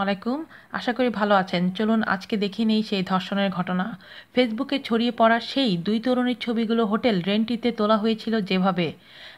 আলাইকুম। আশা করি ভালো আছেন। চলুন আজকে দেখে নেই সেই ধর্ষণের ঘটনা। ফেসবুকে ছড়িয়ে পড়া সেই দুই তরুণীর ছবিগুলো হোটেল রেন্টিতে তোলা হয়েছিল যেভাবে।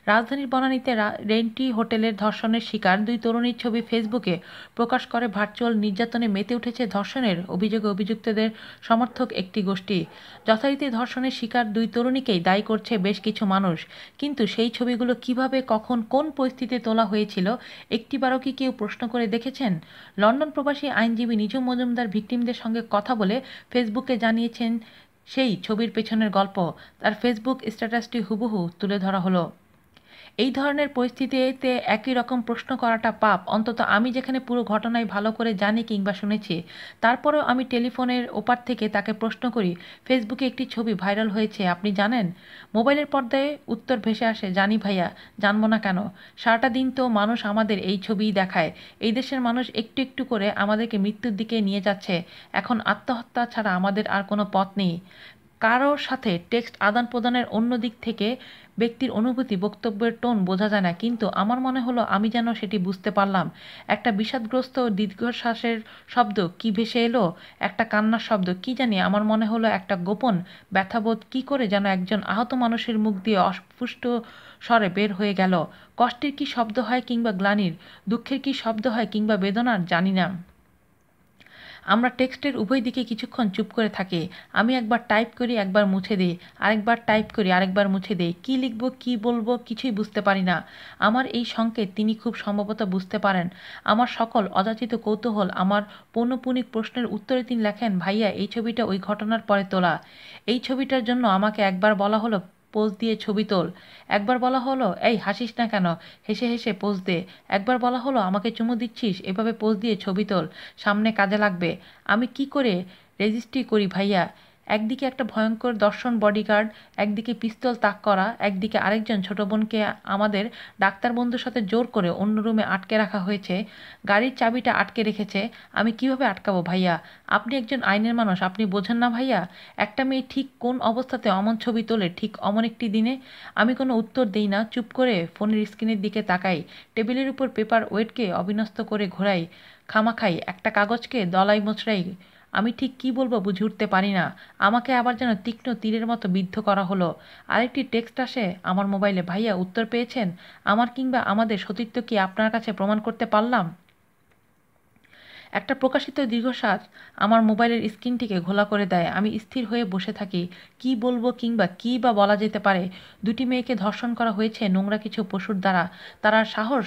রাজধানীর বনানীতে রেন্টি হোটেলের ধর্ষণের শিকার দুই তরুণীর ছবি ফেসবুকে প্রকাশ করে ভার্চুয়াল নির্যাতনে মেতে উঠেছে ধর্ষণের অভিযোগে অভিযুক্তদের সমর্থক একটি গোষ্ঠী। যথারীতি ধর্ষণের শিকার দুই তরুণীকেই দায়ী করছে বেশ কিছু মানুষ। কিন্তু সেই ছবিগুলো কীভাবে, কখন, কোন পরিস্থিতিতে তোলা হয়েছিল, একটিবারও কি কেউ প্রশ্ন করে দেখেছেন? লন্ডন প্রবাসী আইনজীবী নিজু মজুমদার ভিক্টিমদের সঙ্গে কথা বলে ফেসবুকে জানিয়েছেন, সেই ছবির পেছনের গল্প। তার ফেসবুক স্ট্যাটাসটি হুবহু তুলে ধরা হলো। এই ধরনের পরিস্থিতিতে একই রকম প্রশ্ন করাটা পাপ। অন্তত আমি যেখানে পুরো ঘটনায় ভালো করে জানি কিংবা শুনেছি, তারপরেও আমি টেলিফোনের ওপার থেকে তাকে প্রশ্ন করি, ফেসবুকে একটি ছবি ভাইরাল হয়েছে, আপনি জানেন? মোবাইলের পর্দায় উত্তর ভেসে আসে, জানি ভাইয়া, জানব না কেন? সারাটা দিন তো মানুষ আমাদের এই ছবিই দেখায়। এই দেশের মানুষ একটু একটু করে আমাদেরকে মৃত্যুর দিকে নিয়ে যাচ্ছে। এখন আত্মহত্যা ছাড়া আমাদের আর কোনো পথ নেই। কারোর সাথে টেক্সট আদান প্রদানের অন্য দিক থেকে ব্যক্তির অনুভূতি, বক্তব্যের টোন বোঝা যায় না। কিন্তু আমার মনে হলো আমি যেন সেটি বুঝতে পারলাম। একটা বিষাদগ্রস্ত দীর্ঘশ্বাসের শব্দ কি ভেসে এলো? একটা কান্নার শব্দ কি জানি? আমার মনে হলো একটা গোপন ব্যথাবোধ কি করে যেন একজন আহত মানুষের মুখ দিয়ে অস্পুষ্ট স্বরে বের হয়ে গেল। কষ্টের কি শব্দ হয় কিংবা গ্লানির? দুঃখের কি শব্দ হয় কিংবা বেদনার জানি না। আমরা টেক্সটের উভয় দিকে কিছুক্ষণ চুপ করে থাকি। আমি একবার টাইপ করি, একবার মুছে দিই। আরেকবার টাইপ করি, আরেকবার মুছে দিই। কী লিখব, কী বলব, কিছুই বুঝতে পারি না। আমার এই সংকেত তিনি খুব সম্ভবত বুঝতে পারেন। আমার সকল অযাচিত কৌতূহল, আমার পৌনপুনিক প্রশ্নের উত্তরে তিনি লেখেন, ভাইয়া, এই ছবিটা ওই ঘটনার পরে তোলা। এই ছবিটার জন্য আমাকে একবার বলা হলো পোজ দিয়ে ছবি তোল। একবার বলা হলো, এই, হাসিস না কেন? হেসে হেসে পোজ দে। একবার বলা হলো, আমাকে চুমু দিচ্ছিস? এভাবে পোজ দিয়ে ছবি তোল। সামনে কাজে লাগবে। আমি কি করে রেজিস্ট্রি করি ভাইয়া? একদিকে একটা ভয়ঙ্কর দর্শন বডিগার্ড একদিকে পিস্তল তাক করা, একদিকে আরেকজন ছোট বোনকে আমাদের ডাক্তার বন্ধুর সাথে জোর করে অন্য রুমে আটকে রাখা হয়েছে। গাড়ির চাবিটা আটকে রেখেছে। আমি কীভাবে আটকাবো ভাইয়া? আপনি একজন আইনের মানুষ, আপনি বোঝেন না ভাইয়া? একটা মেয়ে ঠিক কোন অবস্থাতে অমন ছবি তোলে, ঠিক অমন একটি দিনে? আমি কোনো উত্তর দিই না, চুপ করে ফোনের স্ক্রিনের দিকে তাকাই, টেবিলের উপর পেপার ওয়েটকে অবিনস্ত করে ঘোরাই, খামাখাই, একটা কাগজকে দলাই মোচড়াই আমি ঠিক কি বলব বুঝে উঠতে পারি না। আমাকে আবার যেন তীক্ষ্ণ তীরের মতো বিদ্ধ করা হলো। আরেকটি টেক্সট আসে, আমার মোবাইলে ভাইয়া উত্তর পেয়েছেন। আমার কিংবা আমাদের সতীত্ব কি আপনার কাছে প্রমাণ করতে পারলাম? একটা প্রকাশিত দীর্ঘশ্বাস আমার মোবাইলের স্ক্রিনটিকে ঘোলা করে দেয়। আমি স্থির হয়ে বসে থাকি। কি বলব কিংবা কি বা বলা যেতে পারে? দুটি মেয়েকে ধর্ষণ করা হয়েছে নোংরা কিছু পশুর দ্বারা। তারা সাহস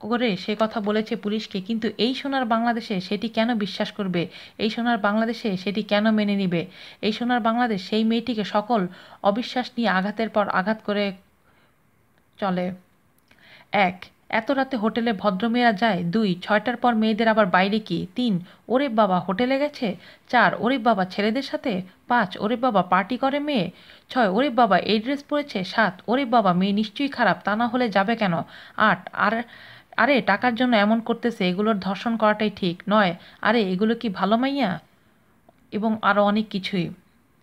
করে সে কথা বলেছে পুলিশকে, কিন্তু এই সোনার বাংলাদেশে সেটি কেন বিশ্বাস করবে? এই সোনার বাংলাদেশে সেটি কেন মেনে নিবে? এই সোনার বাংলাদেশ সেই মেয়েটিকে সকল অবিশ্বাস নিয়ে আঘাতের পর আঘাত করে চলে। এক, এত রাতে হোটেলে ভদ্রমেয়েরা যায়। দুই, ছয়টার পর মেয়েদের আবার বাইরে কি? তিন, ওরে বাবা, হোটেলে গেছে? চার, ওরে বাবা, ছেলেদের সাথে? পাঁচ, ওরে বাবা, পার্টি করে মেয়ে? ছয়, ওরে বাবা, এই ড্রেস পরেছে? সাত, ওরে বাবা, মেয়ে নিশ্চয়ই খারাপ, তা না হলে যাবে কেন? আট, আর আরে, টাকার জন্য এমন করতেছে, এগুলোর ধর্ষণ করাটাই ঠিক। নয়, আরে, এগুলো কি ভালো মাইয়া? এবং আরও অনেক কিছুই।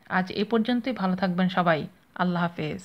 আজ এ পর্যন্তই, ভালো থাকবেন সবাই। আল্লাহ হাফেজ।